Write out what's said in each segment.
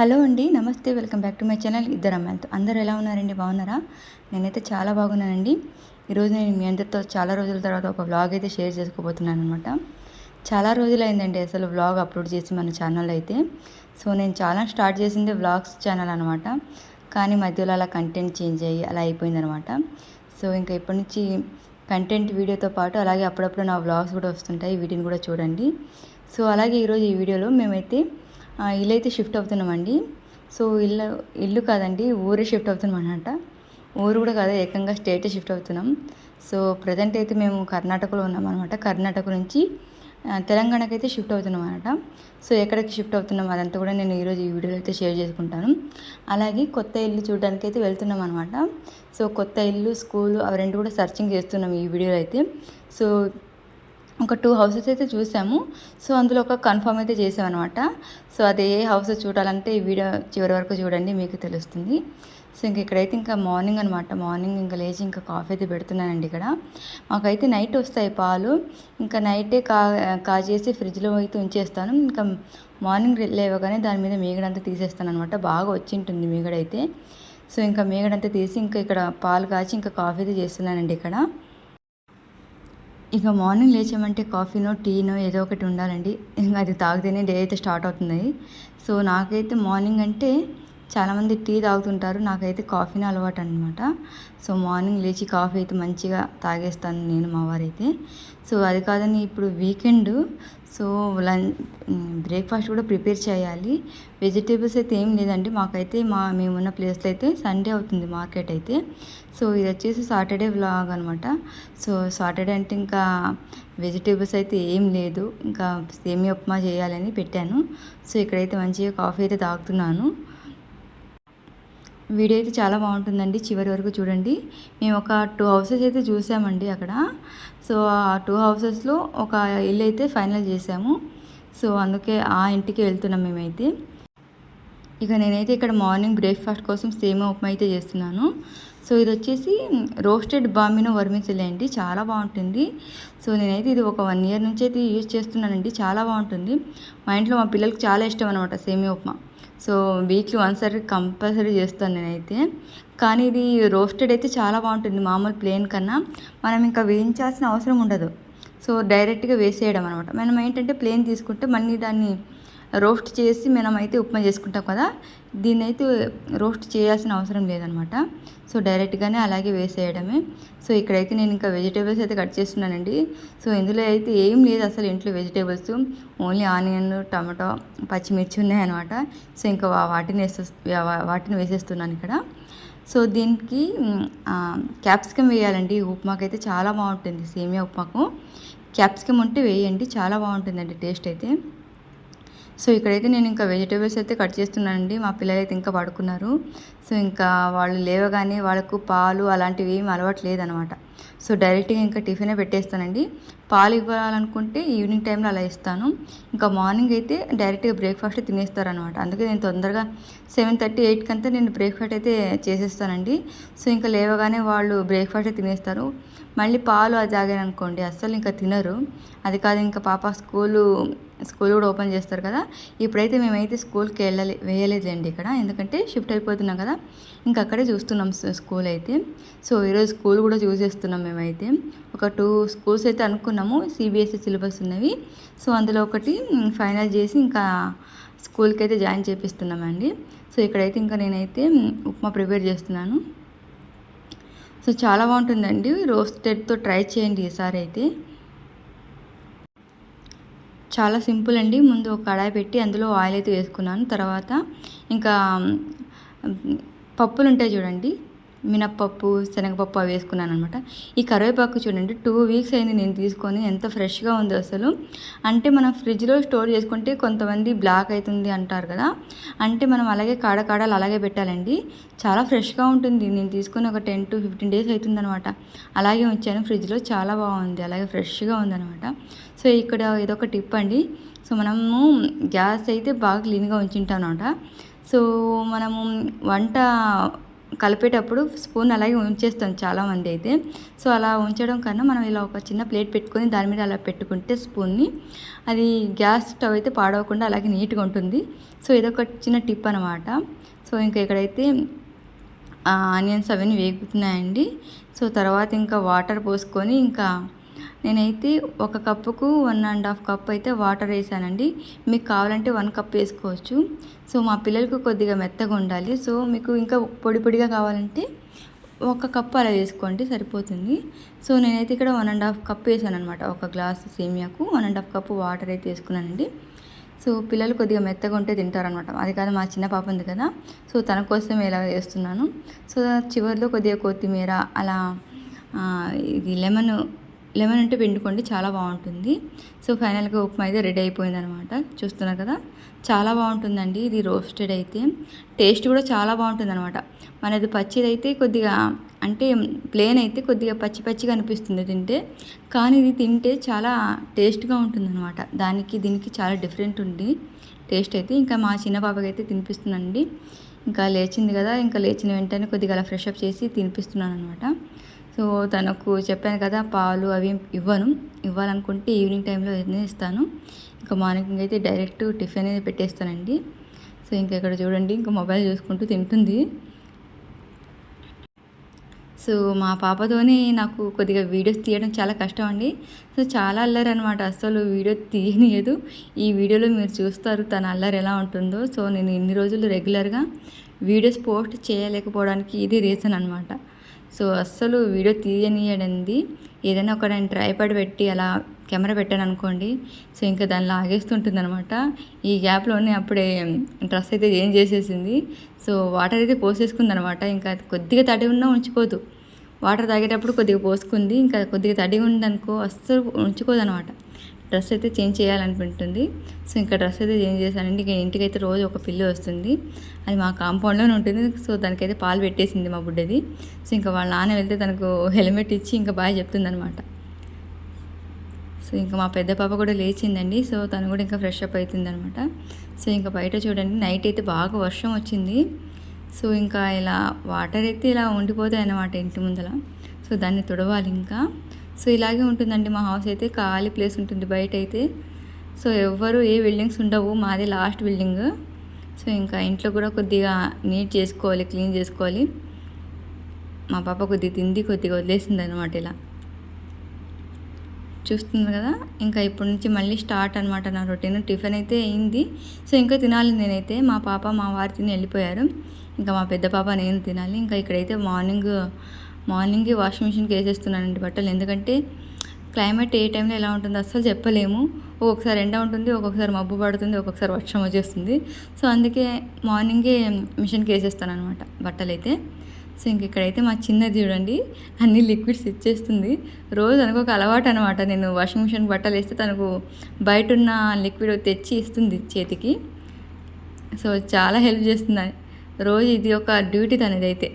Hello అండి నమస్తే welcome back to my channel ఇద్దరు అమ్మాయిలతో. అందరూ ఎలా ఉన్నారండి? బాగున్నారా? నేనైతే చాలా బాగున్నానండి. ఈరోజు నేను మీ అందరితో చాలా రోజుల తర్వాత ఒక వ్లాగ్ అయితే షేర్ చేసుకోబోతున్నాను అనమాట చాలా రోజులు అయిందండి అసలు వ్లాగ్ అప్లోడ్ చేసి మన ఛానల్ అయితే. సో నేను చాలా స్టార్ట్ చేసింది వ్లాగ్స్ ఛానల్ అనమాట కానీ మధ్యలో అలా కంటెంట్ చేంజ్ అయ్యి అలా అయిపోయిందనమాట సో ఇంకా ఇప్పటి నుంచి కంటెంట్ వీడియోతో పాటు అలాగే అప్పుడప్పుడు నా వ్లాగ్స్ కూడా వస్తుంటాయి. వీటిని కూడా చూడండి. సో అలాగే ఈరోజు ఈ వీడియోలో మేమైతే ఇల్లు అయితే షిఫ్ట్ అవుతున్నామండి. సో ఇల్లు ఇల్లు కాదండి ఊరే షిఫ్ట్ అవుతున్నాం అనమాట ఊరు కూడా కాదు ఏకంగా స్టేటే షిఫ్ట్ అవుతున్నాం. సో ప్రజెంట్ అయితే మేము కర్ణాటకలో ఉన్నాం అనమాట కర్ణాటక నుంచి తెలంగాణకి అయితే షిఫ్ట్ అవుతున్నాం అనమాట సో ఎక్కడికి షిఫ్ట్ అవుతున్నాం అదంతా కూడా నేను ఈరోజు ఈ వీడియోలో అయితే షేర్ చేసుకుంటాను. అలాగే కొత్త ఇల్లు చూడడానికి అయితే వెళ్తున్నాం అనమాట సో కొత్త ఇల్లు స్కూలు అవి రెండు కూడా సర్చింగ్ చేస్తున్నాం ఈ వీడియోలో అయితే. సో ఒక టూ హౌసెస్ అయితే చూసాము. సో అందులో ఒక కన్ఫర్మ్ అయితే చేసామన్నమాట. సో అది ఏ హౌస్ చూడాలంటే ఈ వీడియో చివరి వరకు చూడండి మీకు తెలుస్తుంది. సో ఇంక ఇక్కడైతే ఇంకా మార్నింగ్ అనమాట మార్నింగ్ ఇంకా లేచి ఇంకా కాఫీ అయితే పెడుతున్నానండి ఇక్కడ. మాకైతే నైట్ వస్తాయి పాలు. ఇంకా నైటే కా కాచేసి ఫ్రిడ్జ్లో అయితే ఉంచేస్తాను. ఇంకా మార్నింగ్ లేవగానే దాని మీద మీగడంతా తీసేస్తాను అనమాట బాగా వచ్చింటుంది మేగడైతే. మీగడైతే సో ఇంకా మేగడంతా తీసి ఇంకా ఇక్కడ పాలు కాచి ఇంకా కాఫీ అయితే చేస్తున్నానండి ఇక్కడ. ఇక మార్నింగ్ లేచామంటే కాఫీనో టీనో ఏదో ఒకటి ఉండాలండి. ఇంకా అది తాగితేనే డే అయితే స్టార్ట్ అవుతుంది. సో నాకైతే మార్నింగ్ అంటే చాలామంది టీ తాగుతుంటారు. నాకైతే కాఫీనే అలవాటు అనమాట సో మార్నింగ్ లేచి కాఫీ అయితే మంచిగా తాగేస్తాను నేను మా వారైతే. సో అది కాదని ఇప్పుడు వీకెండ్ సో లంచ్ బ్రేక్ఫాస్ట్ కూడా ప్రిపేర్ చేయాలి. వెజిటేబుల్స్ అయితే ఏం లేదండి. మాకైతే మా మేమున్న ప్లేస్లో అయితే సండే అవుతుంది మార్కెట్ అయితే. సో ఇది వచ్చేసి సాటర్డే వ్లాగ్ అనమాట సో సాటర్డే అంటే ఇంకా వెజిటేబుల్స్ అయితే ఏం లేదు. ఇంకా సేమియా ఉప్మా చేయాలని పెట్టాను. సో ఇక్కడైతే మంచిగా కాఫీ అయితే తాగుతున్నాను. వీడియో అయితే చాలా బాగుంటుందండి. చివరి వరకు చూడండి. మేము ఒక టూ హౌసెస్ అయితే చూసామండి అక్కడ. సో ఆ టూ హౌసెస్లో ఒక ఇల్లు అయితే ఫైనల్ చేసాము. సో అందుకే ఆ ఇంటికి వెళ్తున్నాం మేమైతే. ఇక నేనైతే ఇక్కడ మార్నింగ్ బ్రేక్ఫాస్ట్ కోసం సేమ్ ఉప్మా అయితే చేస్తున్నాను. సో ఇది వచ్చేసి రోస్టెడ్ బామినో వర్మిసిలే అండి. చాలా బాగుంటుంది. సో నేనైతే ఇది ఒక వన్ ఇయర్ నుంచి అయితే యూజ్ చేస్తున్నానండి. చాలా బాగుంటుంది. మా ఇంట్లో మా పిల్లలకి చాలా ఇష్టం అనమాట సేమియా ఉప్మా. సో వీక్లీ వన్స్ సారి కంపల్సరీ చేస్తాను నేనైతే. కానీ ఇది రోస్టెడ్ అయితే చాలా బాగుంటుంది మామూలు ప్లేన్ కన్నా. మనం ఇంకా వేయించాల్సిన అవసరం ఉండదు. సో డైరెక్ట్గా వేసేయడం అనమాట మనం ఏంటంటే ప్లేన్ తీసుకుంటే మళ్ళీ దాన్ని రోస్ట్ చేసి మనం అయితే ఉప్మా చేసుకుంటాం కదా దీన్ని అయితే రోస్ట్ చేయాల్సిన అవసరం లేదనమాట. సో డైరెక్ట్గానే అలాగే వేసేయడమే. సో ఇక్కడైతే నేను ఇంకా వెజిటేబుల్స్ అయితే కట్ చేస్తున్నానండి. సో ఇందులో అయితే ఏం లేదు అసలు ఇంట్లో వెజిటేబుల్స్ ఓన్లీ ఆనియన్ టమాటో పచ్చిమిర్చి ఉన్నాయన్నమాట. సో ఇంకా వాటిని వేసే వాటిని వేసేస్తున్నాను ఇక్కడ. సో దీనికి క్యాప్సికమ్ వేయాలండి. ఉప్మాకి అయితే చాలా బాగుంటుంది సేమియా ఉప్మాకు. క్యాప్సికమ్ ఉంటే వేయండి చాలా బాగుంటుందండి టేస్ట్ అయితే. సో ఇక్కడైతే నేను ఇంకా వెజిటేబుల్స్ అయితే కట్ చేస్తున్నానండి. మా పిల్లలు అయితే ఇంకా పడుకున్నారు. సో ఇంకా వాళ్ళు లేవగానే వాళ్ళకు పాలు అలాంటివి ఏమి అలవాటు లేదనమాట. సో డైరెక్ట్గా ఇంకా టిఫినే పెట్టేస్తానండి. పాలు ఇవ్వాలనుకుంటే ఈవినింగ్ టైంలో అలా ఇస్తాను. ఇంకా మార్నింగ్ అయితే డైరెక్ట్గా బ్రేక్ఫాస్ట్ తినేస్తారనమాట అందుకే నేను తొందరగా సెవెన్ థర్టీ ఎయిట్కి అంతా నేను బ్రేక్ఫాస్ట్ అయితే చేసేస్తానండి. సో ఇంకా లేవగానే వాళ్ళు బ్రేక్ఫాస్ట్ తినేస్తారు. మళ్ళీ పాలు అది తాగాను అనుకోండి అస్సలు ఇంకా తినరు. అది కాదు ఇంకా పాప స్కూలు స్కూల్ కూడా ఓపెన్ చేస్తారు కదా. ఇప్పుడైతే మేమైతే స్కూల్కి వెళ్ళాలి వేయలేదండి ఇక్కడ. ఎందుకంటే షిఫ్ట్ అయిపోతున్నాం కదా. ఇంకా అక్కడే చూస్తున్నాం స్కూల్ అయితే. సో ఈరోజు స్కూల్ కూడా చూసేస్తున్నాం మేమైతే. ఒక టూ స్కూల్స్ అయితే అనుకున్నాం. అనుకున్నాము సిబిఎస్ఈ సిలబస్ ఉన్నవి. సో అందులో ఒకటి ఫైనల్ చేసి ఇంకా స్కూల్కి అయితే జాయిన్ చేపిస్తున్నామండి. సో ఇక్కడైతే ఇంకా నేనైతే ఉప్మా ప్రిపేర్ చేస్తున్నాను. సో చాలా బాగుంటుందండి. రోస్టెడ్తో ట్రై చేయండి ఈసారి అయితే. చాలా సింపుల్ అండి. ముందు ఒక కడాయి పెట్టి అందులో ఆయిల్ అయితే వేసుకున్నాను. తర్వాత ఇంకా పప్పులు ఉంటాయి చూడండి. మినప్పప్పు శనగపప్పు అవి వేసుకున్నాను అనమాట ఈ కరివేపాకు చూడండి టూ వీక్స్ అయింది నేను తీసుకొని ఎంత ఫ్రెష్గా ఉంది అసలు. అంటే మనం ఫ్రిడ్జ్లో స్టోర్ చేసుకుంటే కొంతమంది బ్లాక్ అవుతుంది అంటారు కదా. అంటే మనం అలాగే కాడ కాడలు అలాగే పెట్టాలండి. చాలా ఫ్రెష్గా ఉంటుంది. నేను తీసుకొని ఒక టెన్ టు ఫిఫ్టీన్ డేస్ అవుతుందనమాట అలాగే ఉంచాను. ఫ్రిడ్జ్లో చాలా బాగుంది. అలాగే ఫ్రెష్గా ఉందన్నమాట. సో ఇక్కడ ఇదొక టిప్ అండి. సో మనము గ్యాస్ అయితే బాగా క్లీన్గా ఉంచుంటాం అనమాట సో మనము వంట కలిపేటప్పుడు స్పూన్ అలాగే ఉంచేస్తాం చాలామంది అయితే. సో అలా ఉంచడం కన్నా మనం ఇలా ఒక చిన్న ప్లేట్ పెట్టుకొని దాని మీద అలా పెట్టుకుంటే స్పూన్ని అది గ్యాస్ స్టవ్ అయితే పాడవకుండా అలాగే నీట్గా ఉంటుంది. సో ఇదొక చిన్న టిప్ అనమాట సో ఇంకా ఇక్కడైతే ఆనియన్స్ అవన్నీ వేగుతున్నాయండి. సో తర్వాత ఇంకా వాటర్ పోసుకొని ఇంకా నేనైతే ఒక కప్పుకు వన్ అండ్ హాఫ్ కప్ అయితే వాటర్ వేసానండి. మీకు కావాలంటే వన్ కప్ వేసుకోవచ్చు. సో మా పిల్లలకు కొద్దిగా మెత్తగా ఉండాలి. సో మీకు ఇంకా పొడి పొడిగా కావాలంటే ఒక కప్పు అలా వేసుకోండి సరిపోతుంది. సో నేనైతే ఇక్కడ వన్ అండ్ హాఫ్ కప్ వేసాను అనమాట ఒక glass సేమియాకు one and half cup water అయితే వేసుకున్నానండి. సో పిల్లలు కొద్దిగా మెత్తగా ఉంటే తింటారనమాట అది కాదు మా చిన్న పాప ఉంది కదా. సో తన కోసం ఇలా వేస్తున్నాను. సో చివరిలో కొద్దిగా కొత్తిమీర అలా ఇది లెమన్ లెమన్ అంటే పిండుకోండి చాలా బాగుంటుంది. సో ఫైనల్గా ఉప్మా అయితే రెడీ అయిపోయింది అనమాట చూస్తున్నారు కదా? చాలా బాగుంటుందండి ఇది రోస్టెడ్ అయితే. టేస్ట్ కూడా చాలా బాగుంటుంది అనమాట మనది పచ్చిది అయితే కొద్దిగా అంటే ప్లేన్ అయితే కొద్దిగా పచ్చి పచ్చిగా అనిపిస్తుంది తింటే. కానీ ఇది తింటే చాలా టేస్ట్గా ఉంటుంది అనమాట దానికి దీనికి చాలా డిఫరెంట్ ఉంది టేస్ట్ అయితే. ఇంకా మా చిన్న పాపకి అయితే తినిపిస్తుందండి. ఇంకా లేచింది కదా ఇంకా లేచిన వెంటనే కొద్దిగా అలా ఫ్రెష్ అప్ చేసి తినిపిస్తున్నాను అనమాట సో తనకు చెప్పాను కదా పాలు అవి ఇవ్వను ఇవ్వాలనుకుంటే ఈవినింగ్ టైంలో ఏదైనా ఇస్తాను ఇంకా మార్నింగ్ అయితే డైరెక్ట్ టిఫిన్ అనేది పెట్టేస్తానండి. సో ఇంకా ఇక్కడ చూడండి ఇంకా మొబైల్ చూసుకుంటూ తింటుంది. సో మా పాపతోనే నాకు కొద్దిగా వీడియోస్ తీయడం చాలా కష్టం అండి. సో చాలా అల్లరి అనమాట అసలు వీడియో తీయనియదు. ఈ వీడియోలో మీరు చూస్తారు తన అల్లరి ఎలా ఉంటుందో. సో నేను ఇన్ని రోజులు రెగ్యులర్గా వీడియోస్ పోస్ట్ చేయలేకపోవడానికి ఇది రీజన్ అనమాట సో అస్సలు వీడియో తీయనియడండి ఏదైనా ఒక నేను ట్రైపాడ్ పెట్టి అలా కెమెరా పెట్టాను అనుకోండి సో ఇంకా దాన్ని లాగేస్తుంటుంది అనమాట ఈ గ్యాప్లోనే అప్పుడే డ్రెస్ అయితే ఏం చేసేసింది. సో వాటర్ అయితే పోసేసుకుంది అనమాట ఇంకా కొద్దిగా తడి ఉన్నా ఉంచిపోదు వాటర్ తాగేటప్పుడు కొద్దిగా పోసుకుంది. ఇంకా కొద్దిగా తడి ఉందనుకో అస్సలు ఉంచుకోదు అనమాట డ్రెస్ అయితే చేంజ్ చేయాలనుకుంటుంది సో ఇంకా డ్రెస్ అయితే చేంజ్ చేశానండి ఇంకా ఇంటికి అయితే రోజు ఒక పిల్లి వస్తుంది. అది మా కాంపౌండ్లోనే ఉంటుంది. సో దానికైతే పాలు పెట్టేసింది మా బుడ్డది. సో ఇంకా వాళ్ళ నాన్న వెళ్తే తనకు హెల్మెట్ ఇచ్చి ఇంకా బాగా చెప్తుందనమాట సో ఇంకా మా పెద్ద పాప కూడా లేచిందండి. సో తను కూడా ఇంకా ఫ్రెష్ అప్ అవుతుందనమాట సో ఇంకా బయట చూడండి నైట్ అయితే బాగా వర్షం వచ్చింది. సో ఇంకా ఇలా వాటర్ అయితే ఇలా ఉండిపోతాయి అన్నమాట ఇంటి ముందర సో దాన్ని తుడవాలి ఇంకా. సో ఇలాగే ఉంటుందండి మా హౌస్ అయితే. ఖాళీ ప్లేస్ ఉంటుంది బయట అయితే సో ఎవ్వరు ఏ బిల్డింగ్స్ ఉండవు. మాది లాస్ట్ బిల్డింగ్ సో ఇంకా ఇంట్లో కూడా కొద్దిగా నీట్ చేసుకోవాలి క్లీన్ చేసుకోవాలి. మా పాప కొద్దిగా తింది కొద్దిగా వదిలేసింది అనమాట ఇలా. చూస్తుంది కదా? ఇంకా ఇప్పటి నుంచి మళ్ళీ స్టార్ట్ అనమాట నా రొటీన్ టిఫిన్ అయితే అయింది. సో ఇంకా తినాలి నేనైతే. మా పాప మా వారు తిని వెళ్ళిపోయారు. ఇంకా మా పెద్ద పాప నేను తినాలి. ఇంకా ఇక్కడైతే మార్నింగ్ మార్నింగే వాషింగ్ మిషన్కి వేసేస్తున్నానండి బట్టలు. ఎందుకంటే క్లైమేట్ ఏ టైంలో ఎలా ఉంటుందో అస్సలు చెప్పలేము. ఒక్కొక్కసారి ఎండ ఉంటుంది ఒక్కొక్కసారి మబ్బు పడుతుంది ఒక్కొక్కసారి వర్షం వచ్చేస్తుంది. సో అందుకే మార్నింగే మిషన్కి వేసేస్తాను అనమాట బట్టలు అయితే సో ఇంక ఇక్కడైతే మా చిన్నది చూడండి అన్ని లిక్విడ్స్ ఇచ్చేస్తుంది. రోజు అనుకో ఒక అలవాటు అనమాట నేను వాషింగ్ మిషన్ బట్టలు వేస్తే తనకు బయట ఉన్న లిక్విడ్ తెచ్చి ఇస్తుంది చేతికి. సో చాలా హెల్ప్ చేస్తుంది. రోజు ఇది ఒక డ్యూటీ తనదైతే. అయితే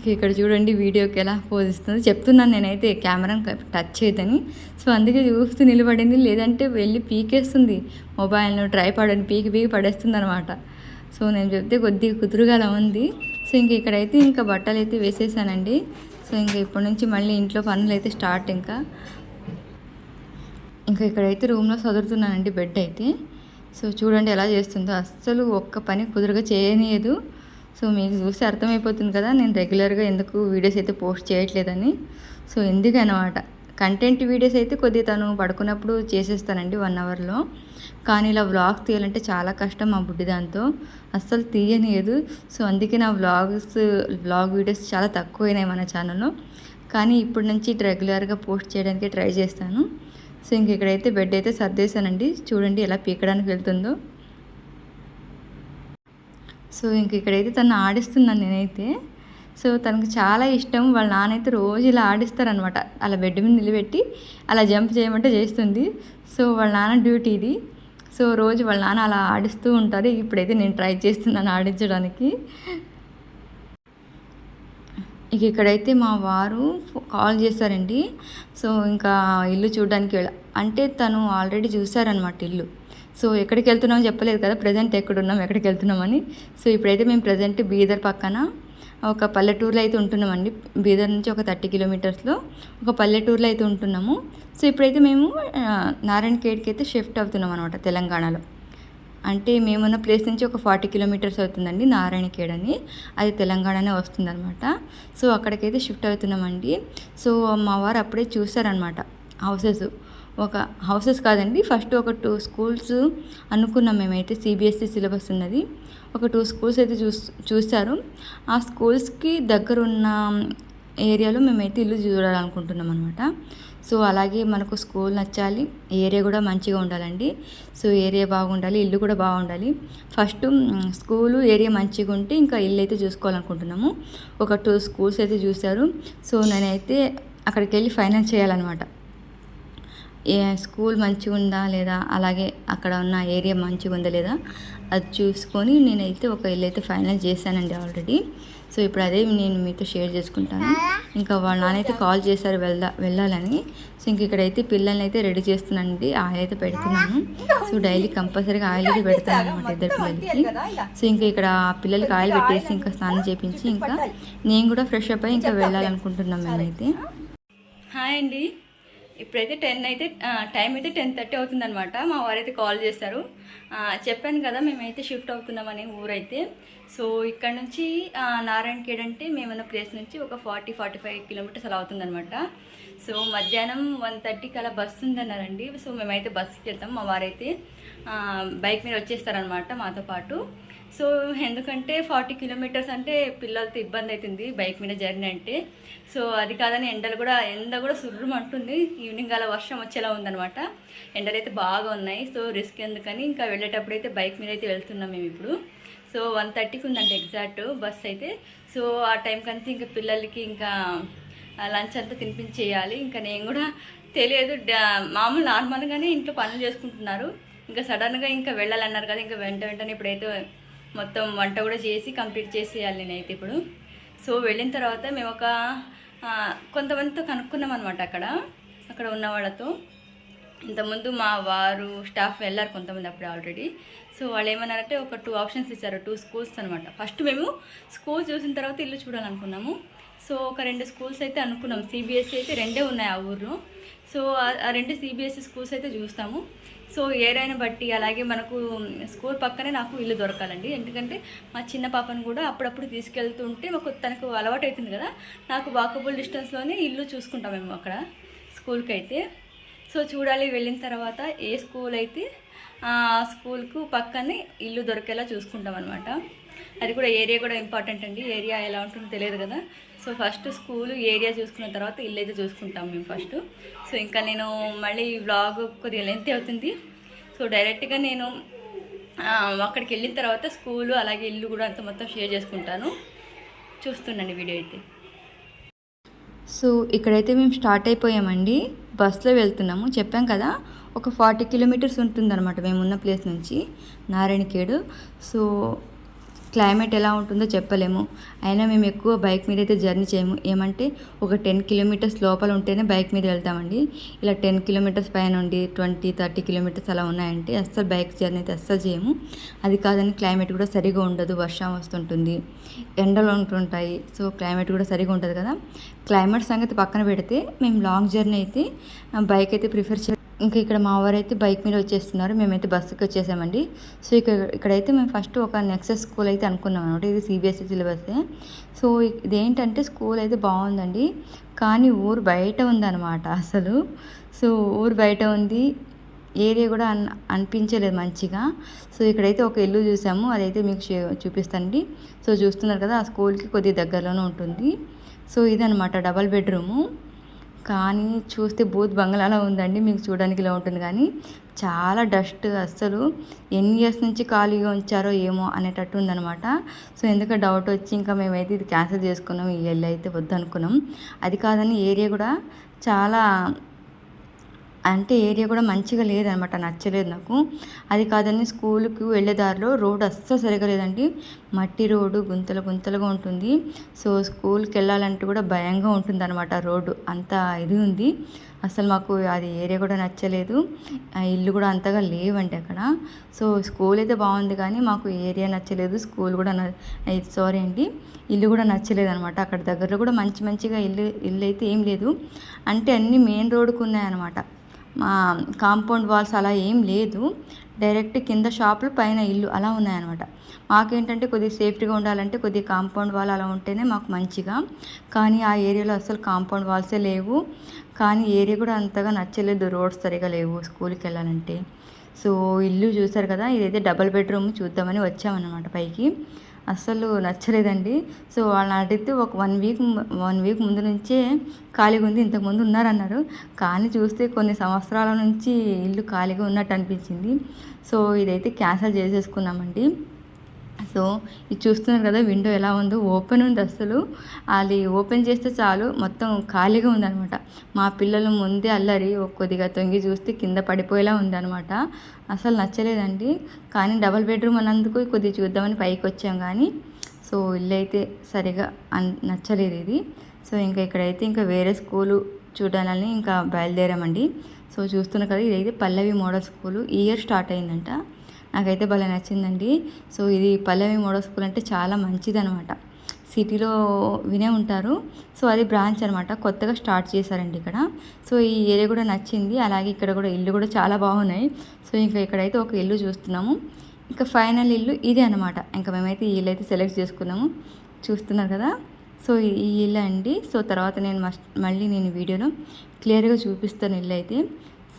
ఇక ఇక్కడ చూడండి వీడియోకి ఎలా పోజిస్తుంది చెప్తున్నాను నేనైతే కెమెరాను టచ్ చేయదని సో అందుకే చూస్తూ నిలబడింది. లేదంటే వెళ్ళి పీకేస్తుంది. మొబైల్ను ట్రై పడని పీకి పీకి పడేస్తుంది అనమాట సో నేను చెప్తే కొద్దిగా కుదురుగా ఉంది. సో ఇంక ఇక్కడైతే ఇంకా బట్టలు అయితే వేసేసానండి. సో ఇంకా ఇప్పటి నుంచి మళ్ళీ ఇంట్లో పనులు అయితే స్టార్ట్ ఇంకా. ఇంకా ఇక్కడైతే రూమ్లో చదువుతున్నానండి బెడ్ అయితే. సో చూడండి ఎలా చేస్తుందో. అస్సలు ఒక్క పని కుదురుగా చేయనీయదు. సో మీకు చూస్తే అర్థమైపోతుంది కదా నేను రెగ్యులర్గా ఎందుకు వీడియోస్ అయితే పోస్ట్ చేయట్లేదని. సో ఎందుకనమాట కంటెంట్ వీడియోస్ అయితే కొద్దిగా తను పడుకున్నప్పుడు చేసేస్తానండి వన్ అవర్లో. కానీ ఇలా వ్లాగ్స్ తీయాలంటే చాలా కష్టం మా బుడ్డి దాంతో. అస్సలు తీయనియదు. సో అందుకే నా వ్లాగ్స్ వ్లాగ్ వీడియోస్ చాలా తక్కువైనాయి మన ఛానల్లో. కానీ ఇప్పటి నుంచి రెగ్యులర్గా పోస్ట్ చేయడానికి ట్రై చేస్తాను. సో ఇంక ఇక్కడైతే బెడ్ అయితే సర్దేశానండి. చూడండి ఎలా పీకడానికి వెళ్తుందో. సో ఇంక ఇక్కడైతే తను ఆడిస్తున్నాను నేనైతే. సో తనకు చాలా ఇష్టం. వాళ్ళ నాన్నైతే రోజు ఇలా ఆడిస్తారనమాట. అలా బెడ్ మీద నిలబెట్టి అలా జంప్ చేయమంటే చేస్తుంది. సో వాళ్ళ నాన్న డ్యూటీ ఇది. సో రోజు వాళ్ళ నాన్న అలా ఆడిస్తూ ఉంటారు. ఇప్పుడైతే నేను ట్రై చేస్తున్నాను ఆడించడానికి. ఇక ఇక్కడైతే మా వారు కాల్ చేశారండి. సో ఇంకా ఇల్లు చూడడానికి వెళ్ళ అంటే తను ఆల్రెడీ చూశారనమాట ఇల్లు. సో ఎక్కడికి వెళ్తున్నామో చెప్పలేదు కదా ప్రజెంట్ ఎక్కడున్నాం ఎక్కడికి వెళ్తున్నామని సో ఇప్పుడైతే మేము ప్రజెంట్ బీదర్ పక్కన ఒక పల్లెటూరులో అయితే ఉంటున్నామండి. బీదర్ నుంచి ఒక థర్టీ కిలోమీటర్స్లో ఒక పల్లెటూరులో అయితే ఉంటున్నాము. సో ఇప్పుడైతే మేము ఆ, నారాయణ ఖేడ్కి అయితే షిఫ్ట్ అవుతున్నాం అనమాట తెలంగాణలో. అంటే మేమున్న ప్లేస్ నుంచి ఒక ఫార్టీ కిలోమీటర్స్ అవుతుందండి నారాయణఖేడ్ అని. అది తెలంగాణనే వస్తుందన్నమాట. సో అక్కడికైతే షిఫ్ట్ అవుతున్నామండి. సో మా వారు అప్పుడే చూసారనమాట హౌసెస్ ఒక హౌసెస్ కాదండి. ఫస్ట్ ఒక టూ స్కూల్స్ అనుకున్నాం మేమైతే సిబిఎస్సి సిలబస్ ఉన్నది. ఒక టూ స్కూల్స్ అయితే చూస్ చూశారు. ఆ స్కూల్స్కి దగ్గర ఉన్న ఏరియాలో మేమైతే ఇల్లు చూడాలనుకుంటున్నాం అనమాట సో అలాగే మనకు స్కూల్ నచ్చాలి. ఏరియా కూడా మంచిగా ఉండాలండి. సో ఏరియా బాగుండాలి ఇల్లు కూడా బాగుండాలి. ఫస్ట్ స్కూలు ఏరియా మంచిగా ఉంటే ఇంకా ఇల్లు అయితే చూసుకోవాలనుకుంటున్నాము. ఒక టూ స్కూల్స్ అయితే చూశారు. సో నేనైతే అక్కడికి వెళ్ళి ఫైనల్ చేయాలన్నమాట. ఏ స్కూల్ మంచిగా ఉందా లేదా? అలాగే అక్కడ ఉన్న ఏరియా మంచిగా ఉందా లేదా? అది చూసుకొని నేనైతే ఒక ఇల్లు అయితే ఫైనల్ చేశానండి ఆల్రెడీ. సో ఇప్పుడు అదే నేను మీతో షేర్ చేసుకుంటాను. ఇంకా వాళ్ళ నాన్నైతే కాల్ చేశారు వెళ్దా వెళ్ళాలని. సో ఇంక ఇక్కడైతే పిల్లల్ని అయితే రెడీ చేస్తున్నానండి. ఆయిల్ అయితే పెడుతున్నాను. సో డైలీ కంపల్సరీగా ఆయిల్ అయితే పెడతాను అనమాట ఇద్దరు పిల్లలకి సో ఇంకా ఇక్కడ పిల్లలకి ఆయిల్ పెట్టేసి ఇంకా స్నానం చేపించి ఇంకా నేను కూడా ఫ్రెష్ అప్ అయ్యి ఇంకా వెళ్ళాలనుకుంటున్నాం మేమైతే. హాయ్ అండి. ఇప్పుడైతే టెన్ అయితే టైం అయితే టెన్ థర్టీ అవుతుందనమాట మా వారైతే కాల్ చేశారు. చెప్పాను కదా మేమైతే షిఫ్ట్ అవుతున్నామని ఊరైతే. సో ఇక్కడ నుంచి నారాయణ ఖేడ్ అంటే మేమున్న ప్లేస్ నుంచి ఒక ఫార్టీ ఫార్టీ ఫైవ్ కిలోమీటర్స్ అలా అవుతుందనమాట సో మధ్యాహ్నం వన్ థర్టీకి అలా బస్సు ఉందన్నారండి. సో మేమైతే బస్సుకి వెళ్తాం. మా వారైతే బైక్ మీద వచ్చేస్తారనమాట మాతో పాటు. సో ఎందుకంటే ఫార్టీ కిలోమీటర్స్ అంటే పిల్లలతో ఇబ్బంది అవుతుంది బైక్ మీద జర్నీ అంటే. సో అది కాదని ఎండలు కూడా ఎండ కూడా సుర్రం అంటుంది. ఈవినింగ్ అలా వర్షం వచ్చేలా ఉందన్నమాట. ఎండలు అయితే బాగా ఉన్నాయి. సో రిస్క్ ఎందుకని ఇంకా వెళ్ళేటప్పుడు అయితే బైక్ మీద అయితే వెళ్తున్నాం మేము ఇప్పుడు. సో వన్ థర్టీకి ఉందండి ఎగ్జాక్ట్ బస్ అయితే. సో ఆ టైంకి అంతా ఇంకా పిల్లలకి ఇంకా లంచ్ అంతా తినిపించేయాలి. ఇంకా నేను కూడా తెలియదు. మామూలు నార్మల్గానే ఇంట్లో పనులు చేసుకుంటున్నారు. ఇంకా సడన్గా ఇంకా వెళ్ళాలన్నారు కదా ఇంకా వెంట వెంటనే ఇప్పుడైతే మొత్తం వంట కూడా చేసి కంప్లీట్ చేసేయాలి నేనైతే ఇప్పుడు. సో వెళ్ళిన తర్వాత మేము ఒక కొంతమందితో కనుక్కున్నాం అనమాట అక్కడ అక్కడ ఉన్న వాళ్ళతో. ఇంతకుముందు మా వారు స్టాఫ్ వెళ్ళారు కొంతమంది అప్పుడే ఆల్రెడీ. సో వాళ్ళు ఏమన్నారంటే ఒక టూ ఆప్షన్స్ ఇచ్చారు టూ స్కూల్స్ అనమాట ఫస్ట్ మేము స్కూల్ చూసిన తర్వాత ఇల్లు చూడాలనుకున్నాము. సో ఒక రెండు స్కూల్స్ అయితే అనుకున్నాం. సిబిఎస్ఈ అయితే రెండే ఉన్నాయి ఆ ఊర్లో. సో ఆ- ఆ రెండు సిబిఎస్ఈ స్కూల్స్ అయితే చూస్తాము. సో ఏరైనా బట్టి అలాగే మనకు స్కూల్ పక్కనే నాకు ఇల్లు దొరకాలండి. ఎందుకంటే మా చిన్న పాపను కూడా అప్పుడప్పుడు తీసుకెళ్తుంటే మాకు తనకు అలవాటు అవుతుంది కదా. నాకు వాకబుల్ డిస్టెన్స్లోనే ఇల్లు చూసుకుంటాం మేము అక్కడ స్కూల్కి అయితే సో చూడాలి వెళ్ళిన తర్వాత ఏ స్కూల్ అయితే ఆ స్కూల్కు పక్కనే ఇల్లు దొరికేలా చూసుకుంటాం అనమాట అది కూడా ఏరియా కూడా ఇంపార్టెంట్ అండి. ఏరియా ఎలా ఉంటుందో తెలియదు కదా. సో ఫస్ట్ స్కూల్ ఏరియా చూసుకున్న తర్వాత ఇల్లు అయితే చూసుకుంటాం మేము ఫస్ట్. సో ఇంకా నేను మళ్ళీ వ్లాగ్ కొద్దిగా లెంత్ అవుతుంది. సో డైరెక్ట్గా నేను అక్కడికి వెళ్ళిన తర్వాత స్కూలు అలాగే ఇల్లు కూడా అంత మొత్తం షేర్ చేసుకుంటాను. చూస్తుండండి వీడియో అయితే. సో ఇక్కడైతే మేము స్టార్ట్ అయిపోయామండి. బస్సులో వెళ్తున్నాము. చెప్పాం కదా ఒక ఫార్టీ కిలోమీటర్స్ ఉంటుందన్నమాట మేము ఉన్న ప్లేస్ నుంచి నారాయణఖేడు. సో క్లైమేట్ ఎలా ఉంటుందో చెప్పలేము. అయినా మేము ఎక్కువ బైక్ మీద అయితే జర్నీ చేయము. ఏమంటే ఒక టెన్ కిలోమీటర్స్ లోపల ఉంటేనే బైక్ మీద వెళ్తామండి. ఇలా టెన్ కిలోమీటర్స్ పైన ఉండి ట్వంటీ థర్టీ కిలోమీటర్స్ అలా ఉన్నాయంటే అస్సలు బైక్ జర్నీ అయితే అస్సలు చేయము. అది కాదని క్లైమేట్ కూడా సరిగా ఉండదు. వర్షం వస్తుంటుంది. ఎండలు ఉంటుంటాయి. సో క్లైమేట్ కూడా సరిగా ఉంటుంది కదా. క్లైమేట్ సంగతి పక్కన పెడితే మేము లాంగ్ జర్నీ అయితే బైక్ అయితే ప్రిఫర్ చే ఇంకా ఇక్కడ మా అయితే బైక్ మీద వచ్చేస్తున్నారు. మేమైతే బస్సుకి వచ్చేసామండి. సో ఇక్కడ ఇక్కడైతే మేము ఫస్ట్ ఒక నెక్సెస్ స్కూల్ అయితే అనుకున్నాం అనమాట ఇది సిబిఎస్ఈ సిలబసే. సో ఇదేంటంటే స్కూల్ అయితే బాగుందండి. కానీ ఊరు బయట ఉందన్నమాట అసలు. సో ఊరు బయట ఉంది. ఏరియా కూడా అన్ అనిపించలేదు మంచిగా. సో ఇక్కడైతే ఒక ఇల్లు చూసాము. అదైతే మీకు చూపిస్తానండి. సో చూస్తున్నారు కదా ఆ స్కూల్కి కొద్ది దగ్గరలోనే ఉంటుంది. సో ఇదనమాట డబల్ బెడ్రూము. కానీ చూస్తే బూత్ బంగ్లాలా ఉందండి మీకు చూడడానికి ఇలా ఉంటుంది. కానీ చాలా డస్ట్ అస్సలు ఎన్ని ఇయర్స్ నుంచి ఖాళీగా ఉంచారో ఏమో అనేటట్టు ఉందనమాట సో ఎందుకు డౌట్ వచ్చి ఇంకా మేమైతే ఇది క్యాన్సిల్ చేసుకున్నాం. ఈ ఇల్లు అయితే వద్దనుకున్నాం. అది కాదని ఏరియా కూడా చాలా అంటే ఏరియా కూడా మంచిగా లేదనమాట నచ్చలేదు నాకు. అది కాదని స్కూల్కి వెళ్ళే దారిలో రోడ్ అస్సలు సరిగా లేదండి. మట్టి రోడ్డు గుంతలు గుంతలుగా ఉంటుంది. సో స్కూల్కి వెళ్ళాలంటే కూడా భయంగా ఉంటుంది అనమాట రోడ్డు. అంత ఇది ఉంది. అసలు మాకు అది ఏరియా కూడా నచ్చలేదు. ఆ ఇల్లు కూడా అంతగా లేవండి అక్కడ. సో స్కూల్ అయితే బాగుంది కానీ మాకు ఏరియా నచ్చలేదు. స్కూల్ కూడా సారీ అండి. ఇల్లు కూడా నచ్చలేదు అనమాట అక్కడ దగ్గరలో కూడా మంచి మంచిగా ఇల్లు ఇల్లు అయితే ఏం లేదు. అంటే అన్నీ మెయిన్ రోడ్డుకు ఉన్నాయన్నమాట మా కాంపౌండ్ వాల్స్ అలా ఏం లేదు. డైరెక్ట్ కింద షాపులు పైన ఇల్లు అలా ఉన్నాయన్నమాట. మాకేంటంటే కొద్దిగా సేఫ్టీగా ఉండాలంటే కొద్దిగా కాంపౌండ్ వాల్ అలా ఉంటేనే మాకు మంచిగా. కానీ ఆ ఏరియాలో అసలు కాంపౌండ్ వాల్సే లేవు. కానీ ఏరియా కూడా అంతగా నచ్చలేదు. రోడ్స్ సరిగా లేవు స్కూల్కి వెళ్ళాలంటే. సో ఇల్లు చూసారు కదా ఇదైతే డబల్ బెడ్రూమ్ చూద్దామని వచ్చామన్నమాట పైకి. అస్సలు నచ్చలేదండి. సో వాళ్ళని అడిగితే ఒక వన్ వీక్ వన్ వీక్ ముందు నుంచే ఖాళీగా ఉంది ఇంతకుముందు ఉన్నారన్నారు. కానీ చూస్తే కొన్ని సంవత్సరాల నుంచి ఇల్లు ఖాళీగా ఉన్నట్టు అనిపించింది. సో ఇదైతే క్యాన్సిల్ చేసేసుకున్నామండి. సో ఇది చూస్తున్నారు కదా విండో ఎలా ఉందో ఓపెన్ ఉంది అసలు. అది ఓపెన్ చేస్తే చాలు మొత్తం ఖాళీగా ఉందనమాట మా పిల్లలు ముందే అల్లరి కొద్దిగా తొంగి చూస్తే కింద పడిపోయేలా ఉందనమాట అసలు నచ్చలేదండి. కానీ డబల్ బెడ్రూమ్ అన్నందుకు కొద్దిగా చూద్దామని పైకి వచ్చాం కానీ సో ఇల్లు అయితే సరిగా అన్ నచ్చలేదు ఇది. సో ఇంకా ఇక్కడైతే ఇంకా వేరే స్కూలు చూడాలని ఇంకా బయలుదేరామండి. సో చూస్తున్నారు కదా ఇదైతే పల్లవి మోడల్ స్కూలు. ఈ ఇయర్ స్టార్ట్ అయిందంట. నాకైతే భలే నచ్చిందండి. సో ఇది పల్లవి మోడల్ స్కూల్ అంటే చాలా మంచిది అనమాట సిటీలో వినే ఉంటారు. సో అది బ్రాంచ్ అనమాట. కొత్తగా స్టార్ట్ చేశారండి ఇక్కడ. సో ఈ ఏరియా కూడా నచ్చింది. అలాగే ఇక్కడ కూడా ఇల్లు కూడా చాలా బాగున్నాయి. సో ఇంకా ఇక్కడైతే ఒక ఇల్లు చూస్తున్నాము. ఇంకా ఫైనల్ ఇల్లు ఇదే అనమాట. ఇంకా మేమైతే ఈ ఇల్లు అయితే సెలెక్ట్ చేసుకున్నాము. చూస్తున్నారు కదా? సో ఈ ఇల్లు అండి. సో తర్వాత నేను మళ్ళీ నేను వీడియోలో క్లియర్గా చూపిస్తాను ఇల్లు అయితే.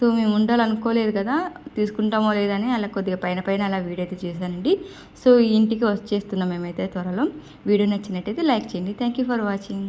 సో మేము ఉండాలనుకోలేదు కదా తీసుకుంటామో లేదని అలా కొద్దిగా పైన పైన అలా వీడియో అయితే చేశానండి. సో ఈ ఇంటికి వచ్చేస్తున్నాం మేమైతే త్వరలో. వీడియో నచ్చినట్టయితే లైక్ చేయండి. Thank you for watching